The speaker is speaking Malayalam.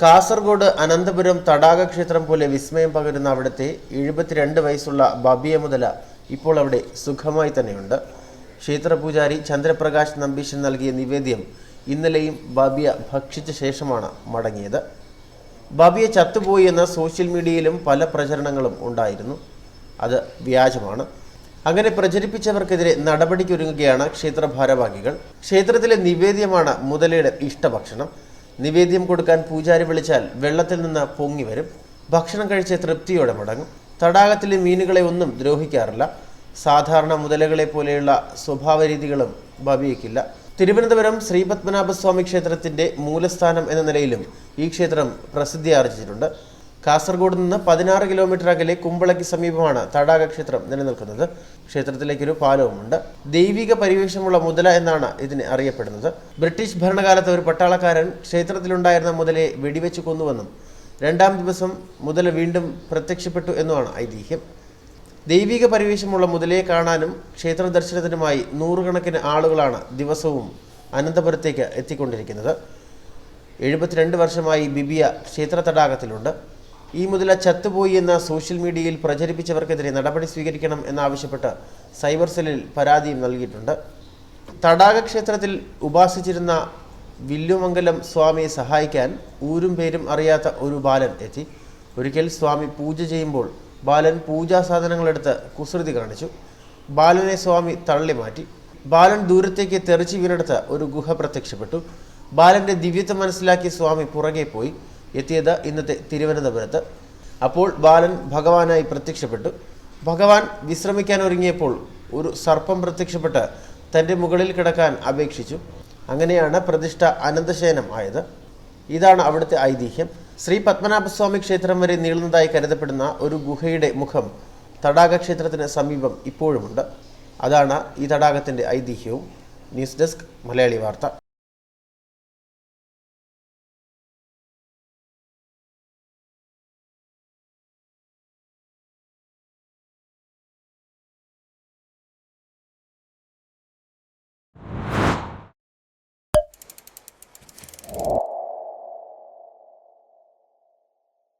കാസർഗോഡ് അനന്തപുരം തടാക ക്ഷേത്രം പോലെ വിസ്മയം പകരുന്ന അവിടുത്തെ എഴുപത്തിരണ്ട് വയസ്സുള്ള ബബിയ മുതല ഇപ്പോൾ അവിടെ സുഖമായി തന്നെയുണ്ട്. ക്ഷേത്രപൂജാരി ചന്ദ്രപ്രകാശ് നമ്പീശൻ നൽകിയ നിവേദ്യം ഇന്നലെയും ബബിയ ഭക്ഷിച്ച ശേഷമാണ് മടങ്ങിയത്. ബബിയ ചത്തുപോയി എന്ന സോഷ്യൽ മീഡിയയിലും പല പ്രചരണങ്ങളും ഉണ്ടായിരുന്നു. അത് വ്യാജമാണ്. അങ്ങനെ പ്രചരിപ്പിച്ചവർക്കെതിരെ നടപടിക്കൊരുങ്ങുകയാണ് ക്ഷേത്ര ഭാരവാഹികൾ. ക്ഷേത്രത്തിലെ നിവേദ്യമാണ് മുതലയുടെ ഇഷ്ടഭക്ഷണം. നിവേദ്യം കൊടുക്കാൻ പൂജാരി വിളിച്ചാൽ വെള്ളത്തിൽ നിന്ന് പൊങ്ങി വരും. ഭക്ഷണം കഴിച്ച് തൃപ്തിയോടെ മടങ്ങും. തടാകത്തിലെ മീനുകളെ ഒന്നും ദ്രോഹിക്കാറില്ല. സാധാരണ മുതലകളെ പോലെയുള്ള സ്വഭാവ രീതികളും ഭവിക്കില്ല തിരുവനന്തപുരം ശ്രീപത്മനാഭസ്വാമി ക്ഷേത്രത്തിന്റെ മൂലസ്ഥാനം എന്ന നിലയിലും ഈ ക്ഷേത്രം പ്രസിദ്ധി ആർജിച്ചിട്ടുണ്ട്. കാസർഗോഡ് നിന്ന് പതിനാറ് കിലോമീറ്റർ അകലെ കുമ്പളയ്ക്ക് സമീപമാണ് തടാക ക്ഷേത്രം നിലനിൽക്കുന്നത്. ക്ഷേത്രത്തിലേക്കൊരു പാലവുമുണ്ട്. ദൈവിക പരിവേഷമുള്ള മുതല എന്നാണ് ഇതിനെ അറിയപ്പെടുന്നത്. ബ്രിട്ടീഷ് ഭരണകാലത്ത് ഒരു പട്ടാളക്കാരൻ ക്ഷേത്രത്തിലുണ്ടായിരുന്ന മുതലയെ വെടിവെച്ച് കൊന്നുവെന്നും രണ്ടാം ദിവസം മുതല വീണ്ടും പ്രത്യക്ഷപ്പെട്ടു എന്നുമാണ് ഐതിഹ്യം. ദൈവിക പരിവേഷമുള്ള മുതലയെ കാണാനും ക്ഷേത്ര ദർശനത്തിനുമായി നൂറുകണക്കിന് ആളുകളാണ് ദിവസവും അനന്തപുരത്തേക്ക് എത്തിക്കൊണ്ടിരിക്കുന്നത്. എഴുപത്തിരണ്ട് വർഷമായി ബിബിയ ക്ഷേത്ര തടാകത്തിലുണ്ട്. ഈ മുതല ചത്തുപോയി എന്ന സോഷ്യൽ മീഡിയയിൽ പ്രചരിപ്പിച്ചവർക്കെതിരെ നടപടി സ്വീകരിക്കണം എന്നാവശ്യപ്പെട്ട് സൈബർ സെല്ലിൽ പരാതിയും നൽകിയിട്ടുണ്ട്. തടാക ക്ഷേത്രത്തിൽ ഉപാസിച്ചിരുന്ന വില്ലുമംഗലം സ്വാമിയെ സഹായിക്കാൻ ഊരും പേരും അറിയാത്ത ഒരു ബാലൻ എത്തി. ഒരിക്കൽ സ്വാമി പൂജ ചെയ്യുമ്പോൾ ബാലൻ പൂജാ സാധനങ്ങളെടുത്ത് കുസൃതി കാണിച്ചു. ബാലനെ സ്വാമി തള്ളി മാറ്റി. ബാലൻ ദൂരത്തേക്ക് തെറിച്ചു വീണെടുത്ത് ഒരു ഗുഹ പ്രത്യക്ഷപ്പെട്ടു. ബാലന്റെ ദിവ്യത്വം മനസ്സിലാക്കി സ്വാമി പുറകെ പോയി. എത്തിയത് ഇന്നത്തെ തിരുവനന്തപുരത്ത്. അപ്പോൾ ബാലൻ ഭഗവാനായി പ്രത്യക്ഷപ്പെട്ടു. ഭഗവാൻ വിശ്രമിക്കാൻ ഒരുങ്ങിയപ്പോൾ ഒരു സർപ്പം പ്രത്യക്ഷപ്പെട്ട് തന്റെ മുകളിൽ കിടക്കാൻ അപേക്ഷിച്ചു. അങ്ങനെയാണ് പ്രതിഷ്ഠ അനന്തശയനം ആയത്. ഇതാണ് അവിടുത്തെ ഐതിഹ്യം. ശ്രീ പത്മനാഭസ്വാമി ക്ഷേത്രം വരെ നീളുന്നതായി കരുതപ്പെടുന്ന ഒരു ഗുഹയുടെ മുഖം തടാക ക്ഷേത്രത്തിന് സമീപം ഇപ്പോഴുമുണ്ട്. അതാണ് ഈ തടാകത്തിന്റെ ഐതിഹ്യവും. ന്യൂസ് ഡെസ്ക് മലയാളി വാർത്ത.